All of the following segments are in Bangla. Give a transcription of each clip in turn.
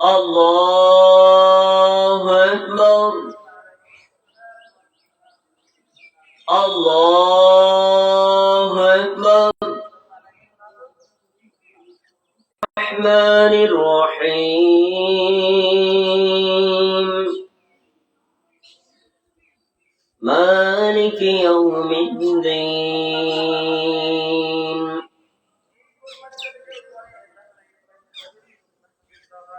Allah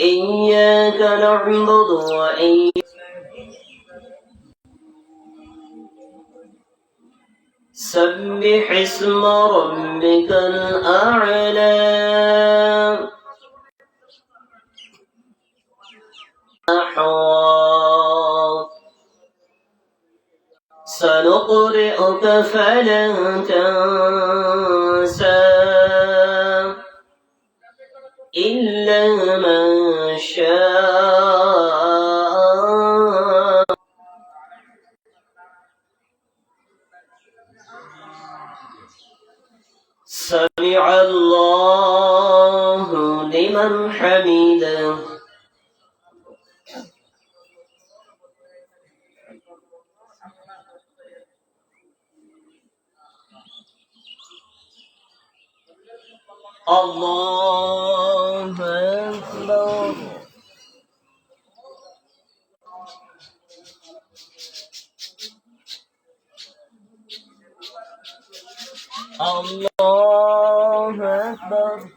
إياك نعبد وإياك سبح اسم ربك الأعلى. سنقرئك فلن تنسى إلا من شاء سمع الله لمن حمده. الله أكبر. الله أكبر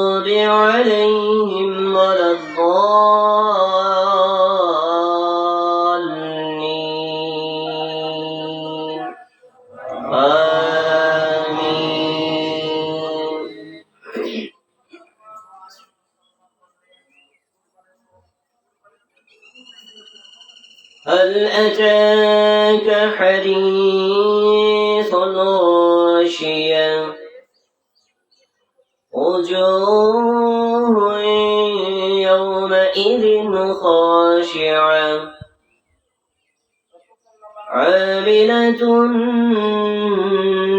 هل أتاك حديث الغاشية؟ وجوه يومئذ خاشعة. عاملة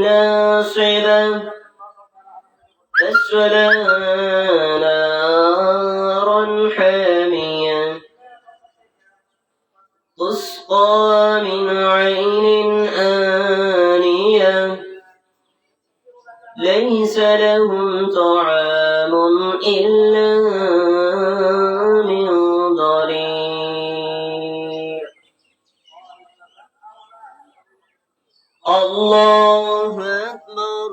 ناصبة. تسلى ليس لهم طعام إلا من ضريع. الله أكبر.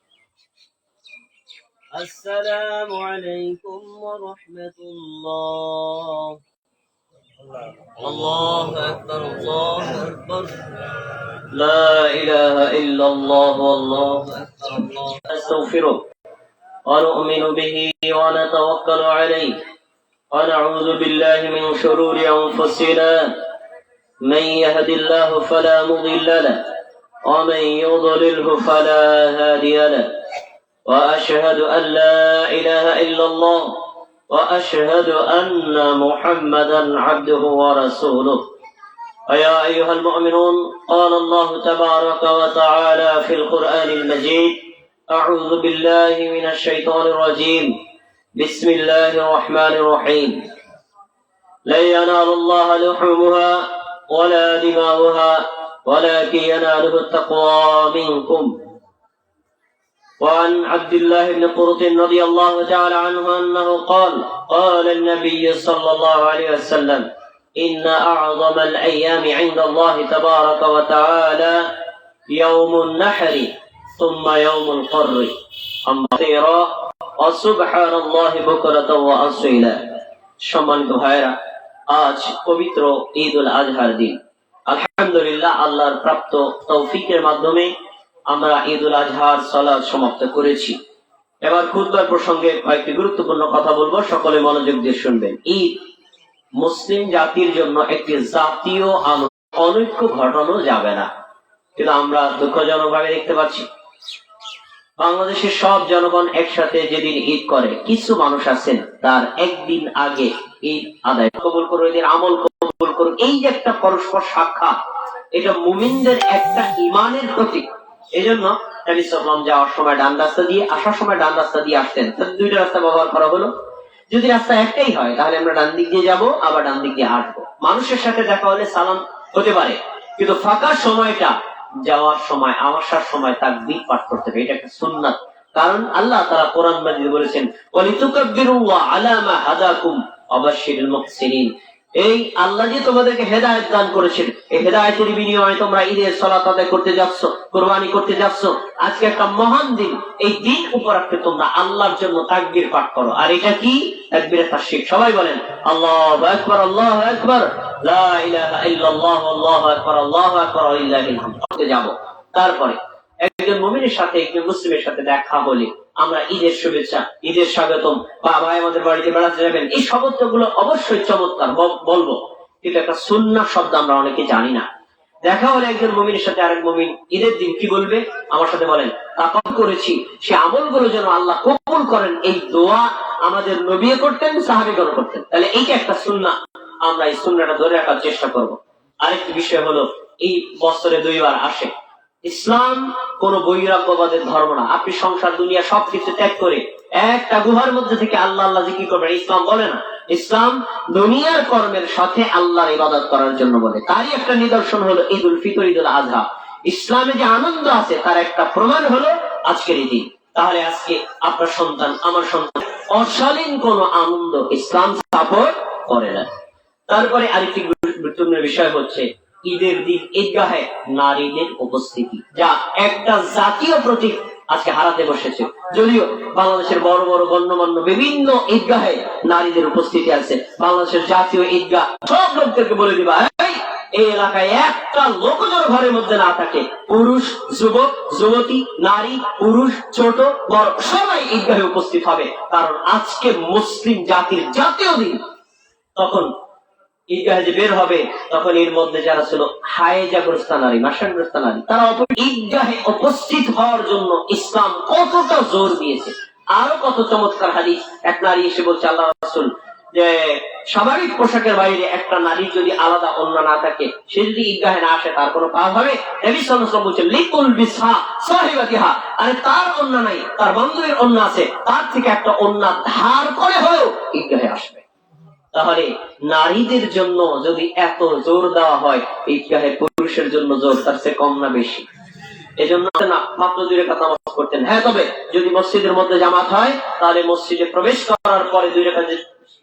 السلام عليكم ورحمة الله. الله أكبر الله أكبر. لا إله إلا الله والله أكبر. الله نستغفره ونؤمن به ونتوكل عليه. ونعوذ بالله من شرور أنفسنا. من يهد الله فلا مضل له ومن يضلله فلا هادي له. وأشهد أن لا إله إلا الله وأشهد أن محمدا عبده ورسوله. ويا أيها المؤمنون قال الله تبارك وتعالى في القرآن المجيد أعوذ بالله من الشيطان الرجيم. بسم الله الرحمن الرحيم. لن ينال الله لحومها ولا دماؤها ولكن يناله التقوى منكم. وعن عبد الله بن قرط رضي الله تعالى عنه أنه قال قال النبي صلى الله عليه وسلم إن أعظم الأيام عند الله تبارك وتعالى يوم النحر ثم يوم القر أما خيرا وسبحان الله بكرة وأصيلا সম্মানিত ভাইরা আজ পবিত্র ঈদ উল আজহার দিন আলহামদুলিল্লাহ আল্লাহর প্রাপ্ত তৌফিকের মাধ্যমে আমরা ঈদ উল আজহার সালাদ সমাপ্ত করেছি। এবার খুদবার প্রসঙ্গে কয়েকটি গুরুত্বপূর্ণ কথা বলব। সকলে মনোযোগ দিয়ে শুনবেন। ঈদ মুসলিম জাতির জন্য একটি জাতীয় আনন্দ। অনৈক্য ঘটানো যাবে না। কিন্তু আমরা দুঃখজনক ভাবে দেখতে পাচ্ছি। বাংলাদেশের সব জনগণ একসাথে যেদিন ঈদ করে, কিছু মানুষ আছেন, তার একদিন আগে ঈদ আদায় কবুল করো এদের আমল কবুল করো এই যে একটা পরস্পর সাক্ষাৎ, এটা মুমিনদের একটা ইমানের প্রতীক। এই জন্য নবী সাল্লাম যাওয়ার সময় ডান রাস্তা দিয়ে, আসার সময় ডান রাস্তা দিয়ে আসতেন। তাহলে দুইটা রাস্তা ব্যবহার করা হলো। যদি রাস্তা একটাই হয়, তাহলে আমরা ডান দিক দিয়ে যাব, আবার ডান দিক দিয়ে আসব মানুষের সাথে দেখা হলে সালাম হতে পারে। কিন্তু ফাঁকা সময়টা যাওয়ার সময়, আসার সময় তার দিক পাঠ করতে হবে। এটা একটা সুন্নাত। কারণ আল্লাহ তারা কোরআন মাজিদ বলেছেন এই আল্লাহ যে তোমাদেরকে হেদায়েত দান করেছেন, এই হেদায়েতের বিনিময়ে তোমরা ঈদের সালাত আদায় করতে যাচ্ছ, কোরবানি করতে যাচ্ছ। আজকে একটা মহান দিন, এই দিন উপলক্ষে তোমরা আল্লাহর জন্য তাকবীর পাঠ করো। আর এটা কি? তাকবীরের তাশরিক সবাই বলেন, আল্লাহু আকবার, আল্লাহু হামদ যাব তারপরে একজন মুমিনের সাথে, একজন মুসলিমের সাথে দেখা হলে আমরা ঈদের শুভেচ্ছা, ঈদের স্বাগতম। বা ভাই আমাদের বাড়িতে বেড়াতে যাবেন। এই শব্দগুলো অবশ্যই চমৎকার বলব। কিন্তু একটা সুন্না শব্দ আমরা অনেকে জানি না। দেখা হলে একজন মমিনের সাথে আরেক মমিন, ঈদের দিন কি বলবে? আমার সাথে বলেন তাকাম করেছি। সে আমলগুলো যেন আল্লাহ কবুল করেন, এই দোয়া আমাদের নবিয়ে করতেন সাহাবিগণ করতেন। তাহলে এইটা একটা সুন্না আমরা এই সুন্নাটা ধরে রাখার চেষ্টা করব। আরেকটি বিষয় হলো, এই বছরে দুইবার আসে। ইসলাম কোন বৈরাগ্যবাদের ধর্ম না। আপনি সংসার, দুনিয়া সবকিছু ত্যাগ করে একটা গুহার মধ্যে থেকে আল্লাহ আল্লাহ জিকির করবেন। ইসলাম বলে না। ইসলাম দুনিয়ার কর্মের সাথে আল্লাহর ইবাদত করার জন্য বলে। তারই একটা নিদর্শন হলো ঈদ উল ফিতর ঈদ উল আজহা ইসলামে যে আনন্দ আছে, তার একটা প্রমাণ হলো আজকের এই দিন। তাহলে আজকে আপনার সন্তান, আমার সন্তান, অশালীন কোন আনন্দ ইসলাম স্থাপন করে না। তারপরে আরেকটি গুরুত্বপূর্ণ বিষয় হচ্ছে ঈদের দিন ঈদগাহে নারীদের উপস্থিতি যা একটা জাতীয় প্রতীক আজকে হারাতে বসেছে। যদিও বাংলাদেশের বড় বড় গণ্যমান্য বিভিন্ন ঈদগাহে নারীদের উপস্থিতি আছে। বাংলাদেশের জাতীয় ঈদগাহ সব লোকদেরকে বলে দিবা "এই, এলাকায় একটা লোকজন ঘরের মধ্যে না থাকে। পুরুষ যুবক যুবতী নারী পুরুষ ছোট বড় সবাই ঈদগাহে উপস্থিত হবে। কারণ আজকে মুসলিম জাতির জাতীয় দিন। তখন বের হবে, তখন এর মধ্যে যারা ছিল হায়েজাগ্রস্ত নারী মাসাগ্রস্ত নারী তারা ঈদগাহে উপস্থিত হওয়ার জন্য ইসলাম কতটা জোর দিয়েছে। আরও কত চমৎকার হাদিস। এক নারী এসে বলছে, আল্লাহ রাসূল, যে স্বাভাবিক পোশাকের বাইরে একটা নারী যদি আলাদা অন্য না থাকে, সে যদি ঈদগাহে না আসে, তার কোনো কাজ হবে? লিকুল আরে তার অন্য নাই, তার বন্ধুদের অন্য আছে। তার থেকে একটা অন্য ধার করে হয়েও ঈদগাহে আসবে। তাহলে নারীদের জন্য যদি এত জোর দেওয়া হয়, ঈদগাহে পুরুষের জন্য জোর, তার চেয়ে কম না বেশি? এজন্য না, মাত্র দুই রেখা নামাজ করতেন হ্যাঁ তবে যদি মসজিদের মধ্যে জামাত হয়, তাহলে মসজিদে প্রবেশ করার পরে দুই রেখা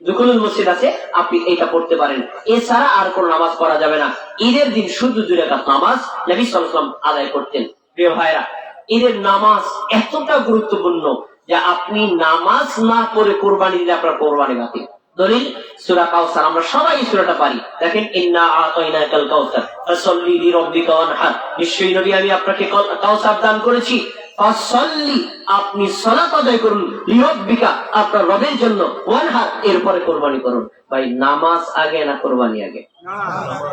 দুকুলুল মসজিদ আছে, আপনি এইটা পড়তে পারেন। এছাড়া আর কোন নামাজ পড়া যাবে না। ঈদের দিন শুধু দুই রেখা নামাজ নবী সাল্লাম আদায় করতেন। প্রিয় ভাইরা ঈদের নামাজ এতটা গুরুত্বপূর্ণ যে আপনি নামাজ না পড়ে কোরবানি দিলে আপনার কোরবানি বাতিল। দলিল, সূরা কাউসার আমরা সবাই সূরাটা পারি। দেখেন, ইন্না আতাইনাকাল কাউসার ফাসাল্লি লিরাব্বিকা ওয়ানহার নিশ্চয়ই নবী, আমি আপনাকে কাউসার দান করেছি। ফাসাল্লি, আপনি সালাত আদায় করুন। লিরাব্বিকা, আপনার রবের জন্য। ওয়ানহার এরপরে কোরবানি করুন। ভাই, নামাজ আগে না কোরবানি আগে?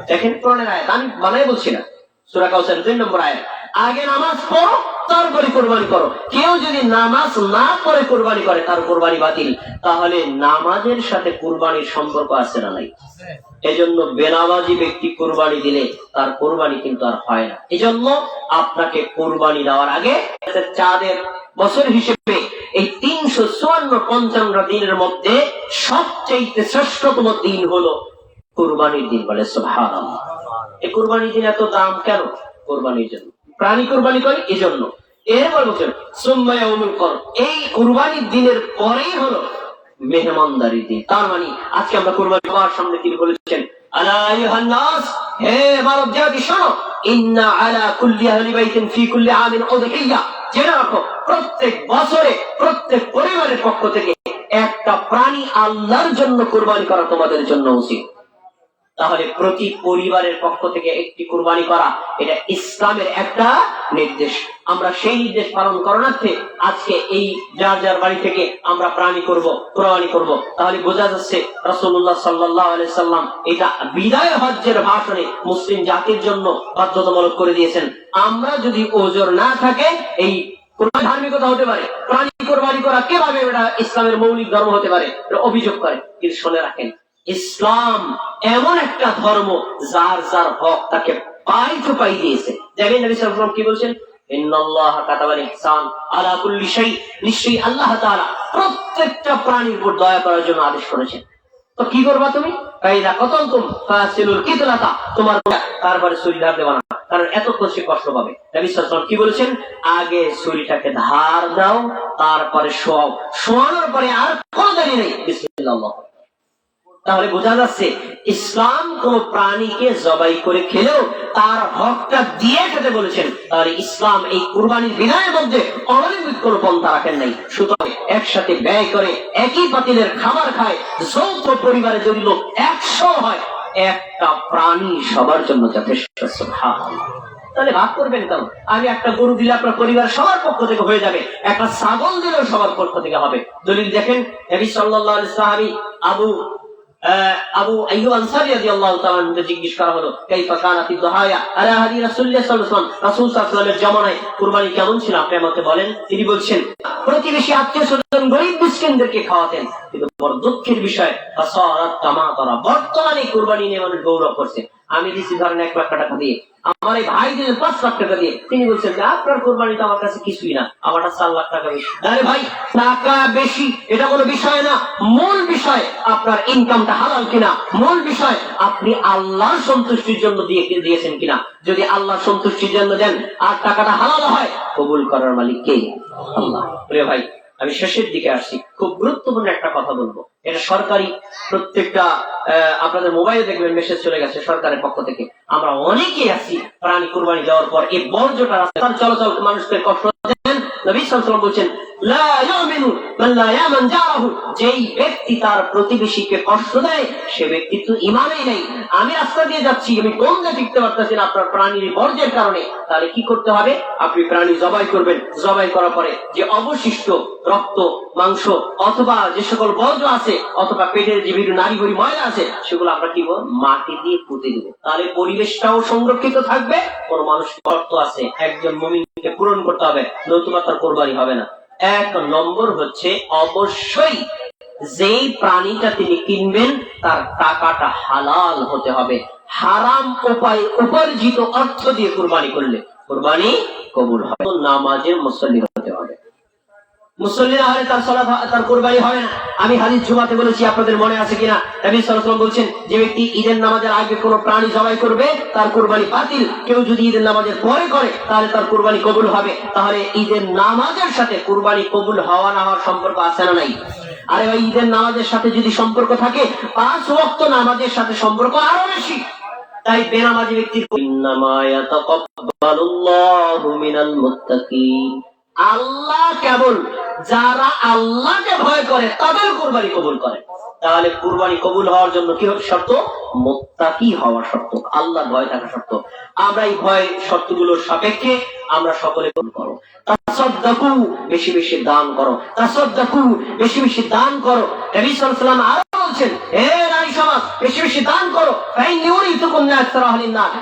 দেখেন, কোরআনের আয়াত। আমি বানাই বলছি না। সুরা কাউসার দুই নম্বর আয়াত। আগে নামাজ পড়ো তারপরে কোরবানি করো। কেউ যদি নামাজ না পড়ে কোরবানি করে, তার কোরবানি বাতিল। তাহলে নামাজের সাথে কোরবানির সম্পর্ক আছে না নাই? এজন্য বেনামাজি ব্যক্তি কোরবানি দিলে তার কোরবানি কিন্তু আর হয় না। এজন্য আপনাকে কোরবানি দেওয়ার আগে চাঁদের বছর হিসেবে এই তিনশো চুয়ান্ন পঞ্চান্ন দিনের মধ্যে সবচেয়ে শ্রেষ্ঠতম দিন হলো কোরবানির দিন বলে সুবহানাল্লাহ। এই কোরবানির দিন এত দাম কেন? কোরবানির জন্য। প্রাণী কোরবানি করে এই জন্য এরপর বলছেন সোম্মায়া উমুল কর এই কোরবানির দিনের পরেই হলো মেহমানদারি দিন। তার মানে আজকে আমরা কোরবানি হওয়ার সামনে তিনি বলেছেন পক্ষ থেকে একটা প্রাণী আল্লাহর জন্য কোরবানি করা তোমাদের জন্য উচিত। তাহলে প্রতি পরিবারের পক্ষ থেকে একটি কুরবানি করা, এটা ইসলামের একটা নির্দেশ। আমরা সেই নির্দেশ পালন করণার্থে আজকে এই যার যার বাড়ি থেকে আমরা প্রাণী করব, কোরবানি করব। তাহলে বোঝা যাচ্ছে রসুল্লাহ সাল্লাহ সাল্লাম এটা বিদায় হজ্জের ভাষণে মুসলিম জাতির জন্য বাধ্যতামূলক করে দিয়েছেন। আমরা যদি ওজোর না থাকে, এই ধার্মিকতা হতে পারে, প্রাণী কোরবানি করা কীভাবে এটা ইসলামের মৌলিক ধর্ম হতে পারে অভিযোগ করে। কিন্তু শুনে রাখেন ইসলাম এমন একটা ধর্ম যার যার হক তাকে পাই তো পাই দিয়েছে। দেখেন নবী কি বলছেন? নিশ্চয়ই আল্লাহ প্রত্যেকটা প্রাণীর উপর দয়া করার জন্য আদেশ করেছেন। তো কি করবা তুমি? তোমার তারপরে ছুরি ধার দেবা না, কারণ এতক্ষণ সে কষ্ট পাবে। কি বলেছেন? আগে ছুরিটাকে ধার দাও, তারপরে শোয়াও। শোয়ানোর পরে আর কোনো দেরি নেই। বিসমিল্লাহ। তাহলে বোঝা যাচ্ছে, ইসলাম কোন প্রাণীকে জবাই করে খেলেও তার হকটা দিয়ে খেতে বলেছেন। তাহলে ইসলাম এই কুরবানির বিধানের মধ্যে অনৈমিক কোন পন্থা রাখেন নাই। সুতরাং একসাথে ব্যয় করে, একই পাতিলের খাবার খায়, যৌথ পরিবারে যদি লোক একশো হয়, একটা প্রাণী সবার জন্য যথেষ্ট তাহলে ভাগ করবেন কেন? আমি একটা গরু দিলে আপনার পরিবার সবার পক্ষ থেকে হয়ে যাবে, একটা ছাগল দিলেও সবার পক্ষ থেকে হবে। দলিল দেখেন, নবী সাল্লাল্লাহু আলাইহি আবু কেমন ছিল? আপনি বলেন। তিনি বলছেন, প্রতিবেশী আত্মীয় খাওয়াতেন বড় দুঃখের বিষয় বর্তমানে কুরবানি নিয়ে মানুষ গৌরব করছে। আমি দিছি ধরেন এক লাখ টাকা দিয়ে। আমার এই ভাই দিলেন পাঁচ লাখ টাকা দিয়ে। তিনি বলছেন যে আপনার কোরবানি তো আমার কাছে কিছুই না। আমারটা চার লাখ টাকা বেশি। আরে ভাই, টাকা বেশি, এটা কোনো বিষয় না। মূল বিষয়, আপনার ইনকামটা হালাল কিনা? মূল বিষয়, আপনি আল্লাহর সন্তুষ্টির জন্য দিয়ে দিয়েছেন কিনা? যদি আল্লাহর সন্তুষ্টির জন্য দেন, আর টাকাটা হালাল হয়, কবুল করার মালিক কে? আল্লাহ। প্রিয় ভাই আমি শেষের দিকে আসছি। খুব গুরুত্বপূর্ণ একটা কথা বলব। এটা সরকারি প্রত্যেকটা আপনাদের মোবাইলে দেখবেন মেসেজ চলে গেছে সরকারের পক্ষ থেকে। আমরা অনেকেই আছি প্রাণী কুরবানি যাওয়ার পর। এই বর্জ্যটা চলাচল মানুষকে কষ্ট দেন। নবী বলছেন তাহলে কি করতে হবে? আপনি প্রাণী জবাই করবেন। জবাই করার পরে যে অবশিষ্ট রক্ত, মাংস অথবা যে সকল বর্জ্য আছে, অথবা পেটের যে বিভিন্ন নারী ভরি ময়লা আছে, সেগুলো আমরা কি? মাটি দিয়ে পুঁতে দেবো। তাহলে পরিবেশটাও সংরক্ষিত থাকবে। কোন মানুষ অর্থ আছে। একজন মমিনকে পূরণ করতে হবে। নতুবা তার কোরবানি হবে না। এক নম্বর হচ্ছে, অবশ্যই যেই প্রাণীটা তিনি কিনবেন, তার টাকাটা হালাল হতে হবে। হারাম উপায় উপার্জিত অর্থ দিয়ে কোরবানি করলে কোরবানি কবুল হবে। নামাজের হবে মুসল্লি না হলে তার সলাৎ তার কোরবানি হবে না। আমি হাদিস জুমাতে বলেছি, আপনাদের মনে আছে কিনা? নবী সাল্লাল্লাহু বলছেন, যে ব্যক্তি ঈদের নামাজের আগে কোনো প্রাণী জবাই করবে, তার কোরবানি বাতিল। কেউ যদি ঈদের নামাজের পরে করে, তাহলে তার কোরবানি কবুল হবে। তাহলে ঈদের নামাজের সাথে কোরবানি কবুল হওয়া না হওয়ার সম্পর্ক আছে না নাই? আরে ওই ঈদের নামাজের সাথে যদি সম্পর্ক থাকে, পাঁচ ওয়াক্ত নামাজের সাথে সম্পর্ক আরও বেশি। তাই বেনামাজি ব্যক্তির ইয়াতাকাব্বালুল্লাহু মিনাল মুত্তাকিন। আল্লাহ কেবল যারা আল্লাহকে ভয় করে তাদের কোরবানি কবুল করে। তাহলে কুরবানি কবুল হওয়ার জন্য কি হবে শর্ত? মোত্তাকি হওয়া শর্ত। আল্লাহ ভয় থাকা শর্ত। আমরা এই ভয় শর্তগুলোর সাপেক্ষে আমরা সকলে কবুল করো। তাসাদ্দাকু, বেশি বেশি দান করো। তাসাদ্দাকু, বেশি বেশি দান করো। নবী সাল্লাল্লাহু আলাইহি ওয়াসাল্লাম আরও বলছেন, হে সমাজ, বেশি বেশি দান করো।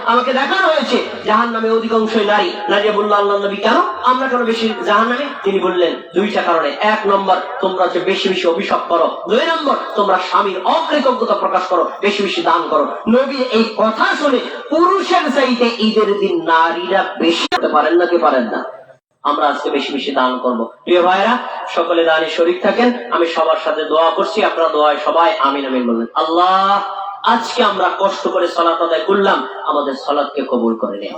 আমাকে দেখানো হয়েছে জাহান্নামে অধিকাংশই নারী। নারী বলল আল্লাহ নবী কেন? আমরা কেন বেশি জাহান্নামে? তিনি বললেন, দুইটা কারণে। এক নম্বর, তোমরা যে বেশি বেশি অভিশাপ করো। দুই নম্বর, তোমরা স্বামীর অকৃতজ্ঞতা প্রকাশ করো, বেশি বেশি দান করো। নবী এই কথা শুনে পুরুষের চাইতে ঈদের দিন নারীরা বেশি পারেন না কি পারেন না? আমরা আজকে বেশি বেশি দান করব। প্রিয় ভাইরা সকলে দানে শরীর থাকেন। আমি সবার সাথে দোয়া করছি। আপনারা দোয়ায় সবাই আমিন আমিন বলবেন। আল্লাহ আজকে আমরা কষ্ট করে সলাত আদায় করলাম। আমাদের সলাৎকে কবুল করে নিন।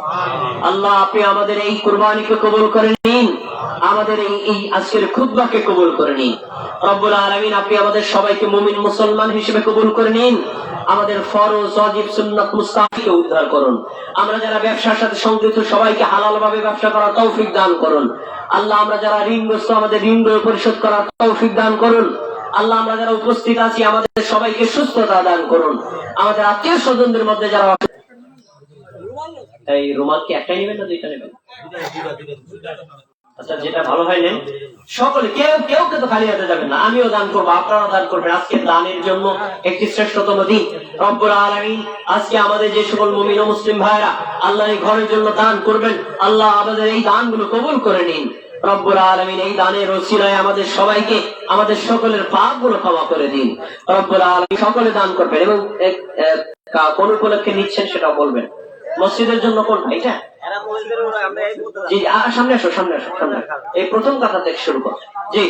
আল্লাহ আপনি আমাদের এই কুরবানিকে কবুল করে নিন। আমাদের এই এই আজকের খুতবাকে কবুল করে নিন। রব্বুল আলামিন আপনি আমাদের সবাইকে মুমিন মুসলমান হিসেবে কবুল করে নিন। আমাদের ফরজ, ওয়াজিব, সুন্নাত মুস্তাহিকে উদ্ধার করুন। আমরা যারা ব্যবসার সাথে সংযুক্ত, সবাইকে হালাল ভাবে ব্যবসা করার তৌফিক দান করুন। আল্লাহ, আমরা যারা ঋণগ্রস্ত, আমাদের ঋণ পরিশোধ করার তৌফিক দান করুন। আল্লাহ, আমরা যারা উপস্থিত আছি, আমাদের সবাইকে সুস্থতা দান করুন। আমাদের আত্মীয় স্বজনদের মধ্যে যারা এই রুমাল কি একটাই নেবেন না দুইটা নেবেন? আচ্ছা যেটা ভালো হয় নেন। সকলে, কেউ কেউ কিন্তু খালি হাতে যাবেন না। আমিও দান করব, আপনারাও দান করবেন। আজকে দানের জন্য একটি শ্রেষ্ঠতম দিন। রব্বুল আলামিন, আজকে আমাদের যে সকল মুমিন মুসলিম ভাইরা আল্লাহ এই ঘরের জন্য দান করবেন, আল্লাহ আমাদের এই দানগুলো কবুল করে নিন। রব্বুল আলমিন এই দানের রসিলায় আমাদের সবাইকে, আমাদের সকলের পাপগুলো ক্ষমা করে দিন। রব্বুল আলমিন সকলে দান করবেন এবং কোন উপলক্ষে নিচ্ছেন সেটা বলবেন। মসজিদের জন্য কোন এটা? জি সামনে আসো সামনে আসো সামনে এই প্রথম কথা থেকে শুরু কর। জি।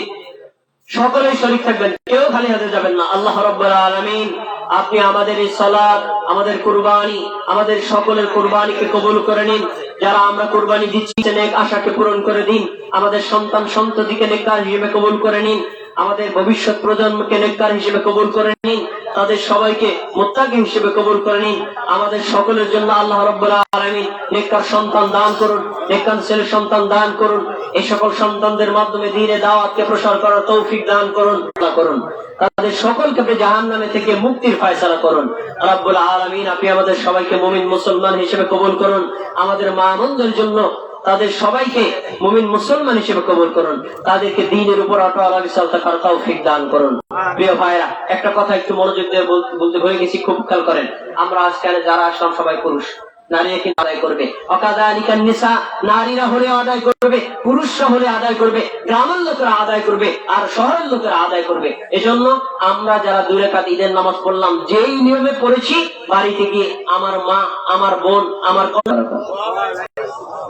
সকলেই থাকবেন কেউ খালি হাতে যাবেন না। আল্লাহ রব্বুল আলামিন আপনি আমাদের এই সালাত আমাদের কুরবানি আমাদের সকলের কুরবানিকে কবুল করে নিন। যারা আমরা কুরবানি দিচ্ছি আশাকে পূরণ করে দিন। আমাদের সন্তান সন্ততিকে নেককার হিসেবে কবুল করে নিন। আমাদের ভবিষ্যৎ প্রজন্মকে নেককার হিসেবে কবুল করে নিন। তাদের সবাইকে মোত্তাকি হিসেবে কবুল করে নিন। আমাদের সকলের জন্য আল্লাহ রব্বুল আলামিন নেককার সন্তান দান করুন, নেককার ছেলে সন্তান দান করুন এই সকল সন্তানদের মাধ্যমে দিনে দাওয়াতকে প্রসার করার তৌফিক দান করুন করুন। তাদের সকলকে আপনি জাহান নামে থেকে মুক্তির ফয়সালা করুন। রব্বুল আলামিন, আপনি আমাদের সবাইকে মুমিন মুসলমান হিসেবে কবুল করুন। আমাদের মা বোনদের জন্য তাদের সবাইকে মুমিন মুসলমান হিসেবে কবুল করুন। তাদেরকে দিনের উপর দান করুন। ভাইরা একটা কথা একটু মনোযোগ দিয়ে বলতে ভুলে গেছি, খুব খেয়াল করেন। আমরা আজকাল যারা আসলাম, সবাই পুরুষ। গ্রামের লোকেরা আদায় করবে, আর শহরের লোকেরা আদায় করবে। এজন্য আমরা যারা আমার মা, আমার বোন, আমার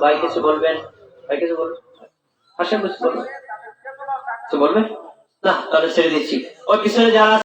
ভাই কিছু বলবেন? ভাই কিছু বলবেন? হাসেন কিছু বলবেন? কিছু বলবেন? না, তাহলে ছেড়ে দিচ্ছি। ওই পিছনে যারা